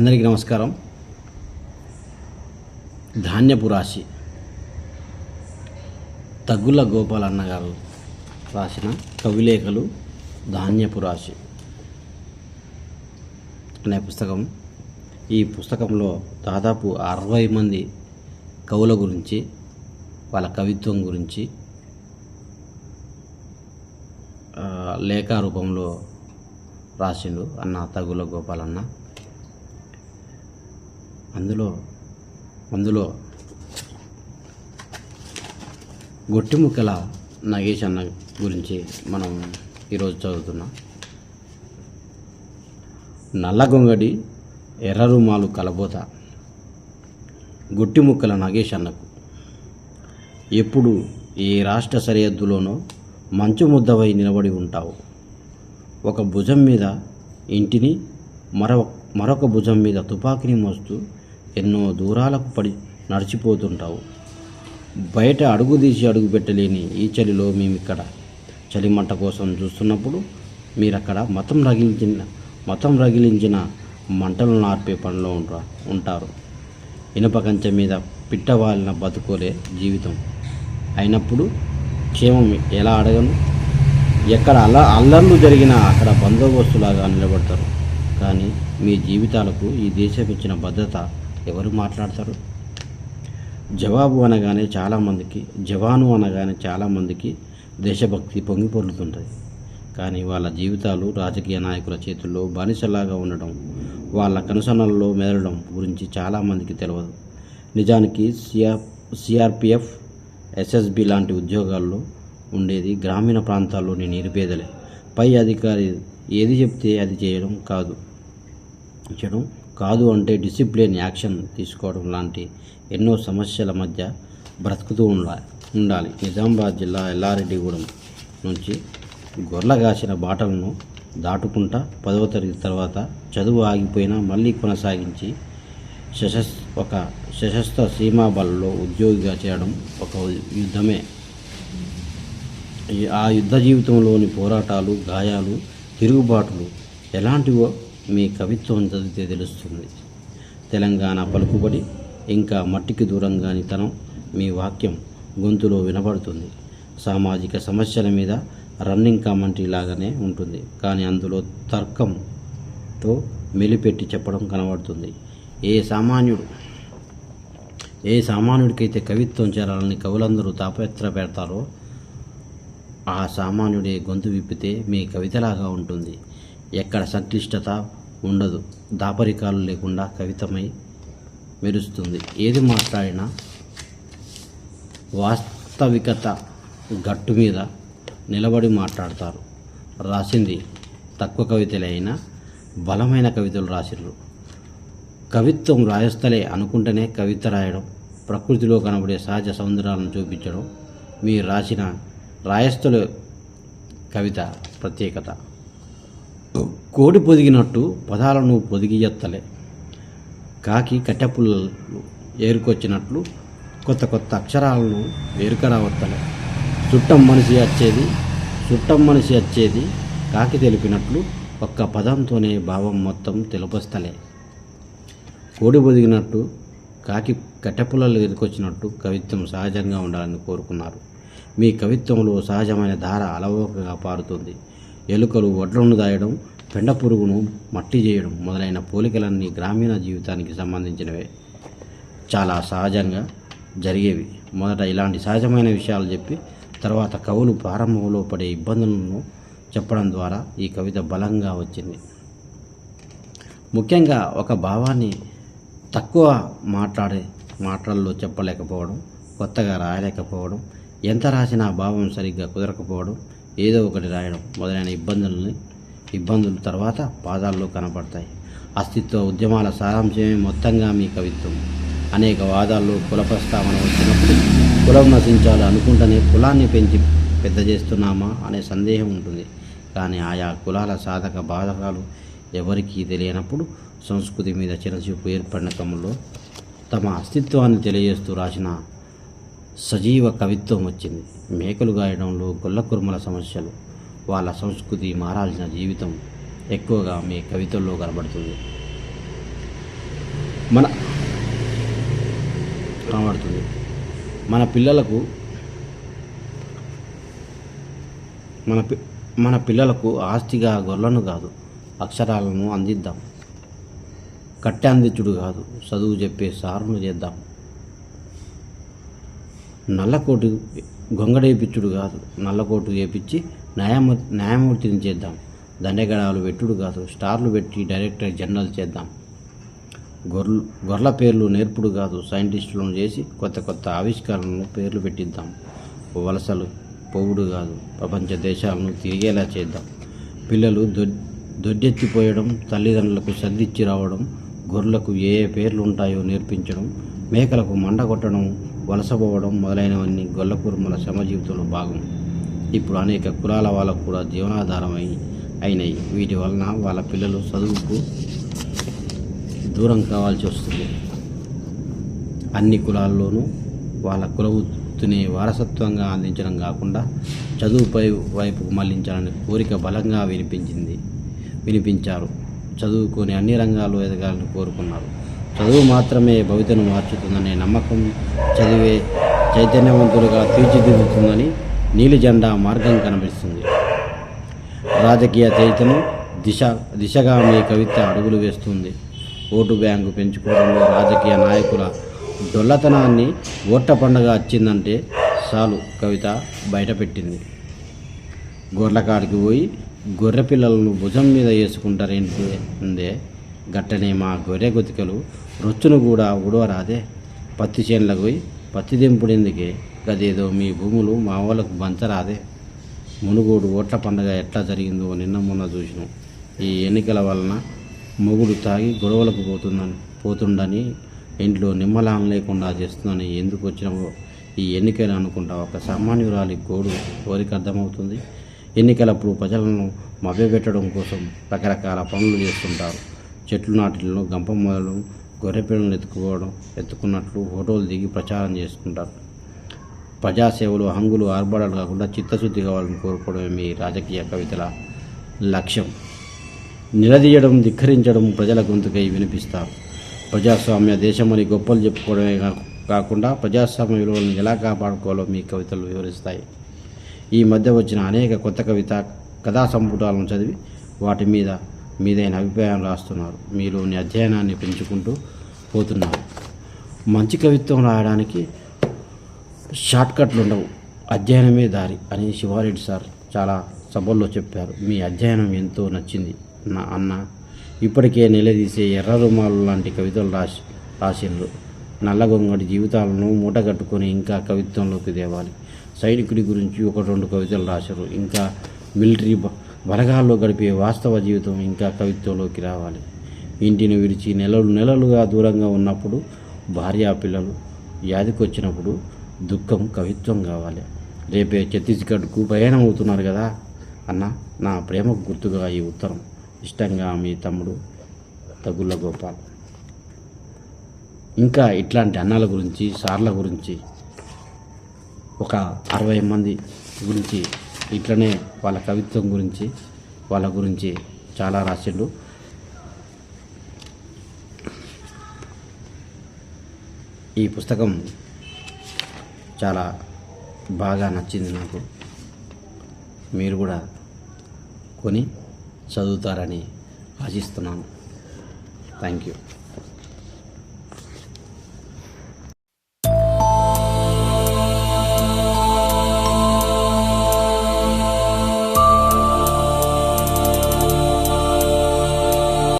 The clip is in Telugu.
అందరికీ నమస్కారం. ధాన్యపు రాశి. తగ్గుల గోపాలన్న గారు రాసిన కవిలేఖలు ధాన్యపు రాశి. అనే పుస్తకం. ఈ పుస్తకంలో దాదాపు అరవై మంది కవుల గురించి వాళ్ళ కవిత్వం గురించి లేఖ రూపంలో రాసిండు అన్న తగుల గోపాలన్న. అందులో అందులో గొట్టిముక్కల నగేష్ అన్న గురించి మనం ఈరోజు చదువుతున్నాం. నల్లగొంగడి ఎర్ర రుమాలు కలబోత గొట్టిముక్కల నగేష్ అన్నకు. ఎప్పుడు ఏ రాష్ట్ర సరిహద్దులోనో మంచు ముద్దవై నిలబడి ఉంటావు. ఒక భుజం మీద ఇంటిని మరొక మరొక భుజం మీద తుపాకీని మోస్తూ ఎన్నో దూరాలకు పడి నడిచిపోతుంటావు. బయట అడుగు తీసి అడుగు పెట్టలేని ఈ చలిలో మేమిక్కడ. చలిమంట కోసం చూస్తున్నప్పుడు మీరక్కడ మతం రగిలించిన మతం రగిలించిన మంటలు నార్పే పనిలో ఉంటా ఉంటారు. ఇనుప కంచె మీద పిట్టవాలిన బతుకోలే జీవితం. అయినప్పుడు క్షేమం ఎలా అడగను? ఎక్కడ అల్ల అల్లర్లు జరిగినా అక్కడ బందోబస్తులాగా నిలబడతారు. కానీ మీ జీవితాలకు ఈ దేశం ఇచ్చిన భద్రత ఎవరు మాట్లాడతారు? జవాబు అనగానే చాలామందికి జవాను అనగానే చాలామందికి దేశభక్తి పొంగి పొర్లుతుంటుంది. కానీ వాళ్ళ జీవితాలు రాజకీయ నాయకుల చేతుల్లో బానిసలాగా ఉండడం వాళ్ళ కనుసనల్లో మెదలడం గురించి చాలామందికి తెలియదు నిజానికి సిఆర్ సిఆర్పిఎఫ్ ఎస్ఎస్బి లాంటి ఉద్యోగాల్లో ఉండేది గ్రామీణ ప్రాంతాల్లోని నిరుపేదలే. పై అధికారి ఏది చెప్తే అది చేయడం కాదు. చేయడం కాదు అంటే డిసిప్లిన్ యాక్షన్ తీసుకోవడం లాంటి ఎన్నో సమస్యల మధ్య బ్రతుకుతూ ఉండాలి ఉండాలి. నిజామాబాద్ జిల్లా ఎల్లారెడ్డిగూడెం నుంచి గొర్రెల బాటలను దాటుకుంటా పదవ తరగతి తర్వాత చదువు ఆగిపోయినా మళ్ళీ కొనసాగించి సశస్ ఒక సశస్త్ర సీమా బలలో ఉద్యోగిగా చేయడం ఒక యుద్ధమే. ఆ యుద్ధ జీవితంలోని పోరాటాలు గాయాలు తిరుగుబాటులు ఎలాంటివో మీ కవిత్వం చదివితే తెలుస్తుంది. తెలంగాణ పలుకుబడి ఇంకా మట్టికి దూరంగాని తనం మీ వాక్యం గొంతులో వినబడుతుంది. సామాజిక సమస్యల మీద రన్నింగ్ కామెంటరీ లాగానే ఉంటుంది. కానీ అందులో తర్కంతో మెలిపెట్టి చెప్పడం కనబడుతుంది. ఏ సామాన్యుడు ఏ సామాన్యుడికైతే కవిత్వం చేరాలని కవులందరూ తాపత్ర పెడతారో ఆ సామాన్యుడే గొంతు విప్పితే మీ కవితలాగా ఉంటుంది. ఎక్కడ సంక్లిష్టత ఉండదు దాపరికాలు లేకుండా కవితమై మెరుస్తుంది. ఏది మాట్లాడినా వాస్తవికత గట్టు మీద నిలబడి మాట్లాడతారు. రాసింది తక్కువ కవితలే అయినా బలమైన కవితలు రాసిర్రు. కవిత్వం రాయస్థలే అనుకుంటేనే కవిత రాయడం ప్రకృతిలో కనబడే సహజ సౌందర్యాలను చూపించడం మీరు రాసిన రాయస్థల కవిత ప్రత్యేకత. కోడి పొదిగినట్టు పదాలను పొదిగియత్తలే కాకి కట్టెపుల్లలు ఏరుకొచ్చినట్లు కొత్త కొత్త అక్షరాలను ఏరుకరావత్తలే చుట్టం మనిషి వచ్చేది చుట్టం మనిషి వచ్చేది కాకి తెలిపినట్లు ఒక్క పదంతోనే భావం మొత్తం తెలుపస్తలే. కోడి బొదిగినట్టు కాకి కట్టెపుల్లలు ఎదుకొచ్చినట్టు కవిత్వం సహజంగా ఉండాలని కోరుకున్నారు. మీ కవిత్వంలో సహజమైన ధార అలవోకగా పారుతుంది. ఎలుకలు వడ్లను దాయడం పెండ పురుగును మట్టి చేయడం మొదలైన పోలికలన్నీ గ్రామీణ జీవితానికి సంబంధించినవే. చాలా సహజంగా జరిగేవి. మొదట ఇలాంటి సహజమైన విషయాలు చెప్పి తర్వాత కవులు ప్రారంభంలో పడే ఇబ్బందులను చెప్పడం ద్వారా ఈ కవిత బలంగా వచ్చింది. ముఖ్యంగా ఒక భావాన్ని తక్కువ మాట్లాడే మాటల్లో చెప్పలేకపోవడం కొత్తగా రాయలేకపోవడం ఎంత రాసినా భావం సరిగ్గా కుదరకపోవడం ఏదో ఒకటి రాయడం మొదలైన ఇబ్బందులని ఇబ్బందుల తర్వాత పాదాల్లో కనపడతాయి. అస్తిత్వ ఉద్యమాల సారాంశమే మొత్తంగా మీ కవిత్వం. అనేక వాదాల్లో కుల ప్రస్తావన వచ్చినప్పుడు కులం నశించాలి అనుకుంటేనే కులాన్ని పెంచి పెద్ద చేస్తున్నామా అనే సందేహం ఉంటుంది. కానీ ఆయా కులాల సాధక బాధకాలు ఎవరికీ తెలియనప్పుడు సంస్కృతి మీద చిరచూపు ఏర్పడిన క్రమంలో తమ అస్తిత్వాన్ని తెలియజేస్తూ రాసిన సజీవ కవిత్వం వచ్చింది. మేకలు గాయడంలో గొల్ల కుర్మల సమస్యలు. వాళ్ళ సంస్కృతి మారాల్సిన జీవితం ఎక్కువగా మీ కవితల్లో కనబడుతుంది. మన కనబడుతుంది. మన పిల్లలకు మన పి మన పిల్లలకు ఆస్తిగా గొర్రెలను కాదు అక్షరాలను అందిద్దాం. కట్టె అందించుడు కాదు చదువు చెప్పే సారును చేద్దాం. నల్లకోటు గొంగడేపిచ్చుడు కాదు. నల్లకోటు వేపించి న్యాయమూర్తి న్యాయమూర్తిని చేద్దాం. దండగడాలు పెట్టుడు కాదు. స్టార్లు పెట్టి డైరెక్టర్ జనరల్ చేద్దాం. గొర్రెలు గొర్రెల పేర్లు నేర్పుడు కాదు. సైంటిస్టులను చేసి కొత్త కొత్త ఆవిష్కరణలు పేర్లు పెట్టిద్దాం. వలసలు పోవుడు కాదు. ప్రపంచ దేశాలను తిరిగేలా చేద్దాం. పిల్లలు దొడ్ దొడ్డెత్తిపోయడం తల్లిదండ్రులకు సర్దిచ్చి రావడం గొర్రెలకు ఏ ఏ పేర్లు ఉంటాయో నేర్పించడం మేకలకు మండ కొట్టడం వలసపోవడం మొదలైనవన్నీ గొల్ల కురుమల శ్రమ జీవితంలో భాగం. ఇప్పుడు అనేక కులాల వాళ్ళకు కూడా జీవనాధారం అయినాయి. వీటి వలన వాళ్ళ పిల్లలు చదువుకు దూరం కావాల్సి వస్తుంది. అన్ని కులాల్లోనూ వాళ్ళ కుల వృత్తిని వారసత్వంగా అందించడం కాకుండా చదువుపై వైపుకు మళ్ళించాలని కోరిక బలంగా వినిపించింది. వినిపించారు. చదువుకొని అన్ని రంగాల్లో ఎదగాలని కోరుకున్నారు. చదువు మాత్రమే భవితను మార్చుతుందనే నమ్మకం చదివే చైతన్యవంతులుగా తీర్చిదిద్దుతుందని నీలి జెండా మార్గం కనిపిస్తుంది రాజకీయ చైతన్యం దిశ దిశగా మీ కవిత అడుగులు వేస్తుంది. ఓటు బ్యాంకు పెంచుకోవడంలో రాజకీయ నాయకుల డొల్లతనాన్ని ఓట్ల పండగ వచ్చిందంటే చాలు కవిత బయటపెట్టింది. గొర్రెకాడికి పోయి గొర్రె పిల్లలను భుజం మీద వేసుకుంటారేంటి అందే గట్టనే మా గొర్రె గుతికలు రొచ్చును కూడా ఉడవరాదే పత్తి చేనులకు పోయి పత్తి దింపుడెందుకే గదేదో మీ భూములు మా వాళ్ళకు బంచరాదే మునుగోడు ఓట్ల పండగ ఎట్లా జరిగిందో నిన్న మొన్న చూసినాం. ఈ ఎన్నికల వలన మొగుడు తాగి గొడవలకు పోతుందని పోతుండని ఇంట్లో నిమ్మలాన లేకుండా చేస్తుందని ఎందుకు వచ్చినావో ఈ ఎన్నికలు అనుకుంటా ఒక సామాన్యురాలి గోడు కోరిక అర్థమవుతుంది? ఎన్నికలప్పుడు ప్రజలను మభ్యపెట్టడం కోసం రకరకాల పనులు చేస్తుంటారు. చెట్లు నాటిలను గంప మొదలు గొర్రెపిల్లలను ఎత్తుకోవడం ఎత్తుకున్నట్లు ఫోటోలు దిగి ప్రచారం చేసుకుంటారు ప్రజాసేవలు హంగులు ఆర్భాడాలు కాకుండా చిత్తశుద్ధి కావాలని కోరుకోవడమే మీ రాజకీయ కవితల లక్ష్యం. నిలదీయడం ధిక్కరించడం ప్రజల గొంతుకై వినిపిస్తారు. ప్రజాస్వామ్య దేశమని గొప్పలు చెప్పుకోవడమే కాకుండా ప్రజాస్వామ్య విలువలను ఎలా కాపాడుకోవాలో మీ కవితలు వివరిస్తాయి. ఈ మధ్య వచ్చిన అనేక కొత్త కవిత కథా సంపుటాలను చదివి వాటి మీద మీదైన అభిప్రాయం రాస్తున్నారు. మీలోని అధ్యయనాన్ని పెంచుకుంటూ పోతున్నారు. మంచి కవిత్వం రాయడానికి షార్ట్కట్లు ఉండవు. అధ్యయనమే దారి అని శివారెడ్డి సార్ చాలా సభల్లో చెప్పారు. మీ అధ్యయనం ఎంతో నచ్చింది. నా అన్న ఇప్పటికే నిలదీసే ఎర్ర రుమాలు లాంటి కవితలు రాసి రాసిండ్రు. నల్లగొంగడి జీవితాలను మూటగట్టుకొని ఇంకా కవిత్వంలోకి తేవాలి. సైనికుడి గురించి ఒక రెండు కవితలు రాశారు. ఇంకా మిలిటరీ బలగాల్లో గడిపే వాస్తవ జీవితం ఇంకా కవిత్వంలోకి రావాలి. ఇంటిని విడిచి నెలలు నెలలుగా దూరంగా ఉన్నప్పుడు భార్యా పిల్లలు వ్యాధికొచ్చినప్పుడు దుఃఖం కవిత్వం కావాలి. రేపే ఛత్తీస్గఢ్కు ప్రయాణం అవుతున్నారు కదా అన్న నా ప్రేమకు గుర్తుగా ఈ ఉత్తరం. ఇష్టంగా మీ తమ్ముడు తగుళ్ళ గోపాల్. ఇంకా ఇట్లాంటి అన్నాల గురించి సార్ల గురించి ఒక అరవై మంది గురించి ఇట్లనే వాళ్ళ కవిత్వం గురించి వాళ్ళ గురించి చాలా రాసిండు. ఈ పుస్తకం చాలా బాగా నచ్చింది నాకు. మీరు కూడా కొని చదువుతారని ఆశిస్తున్నాను. Thank you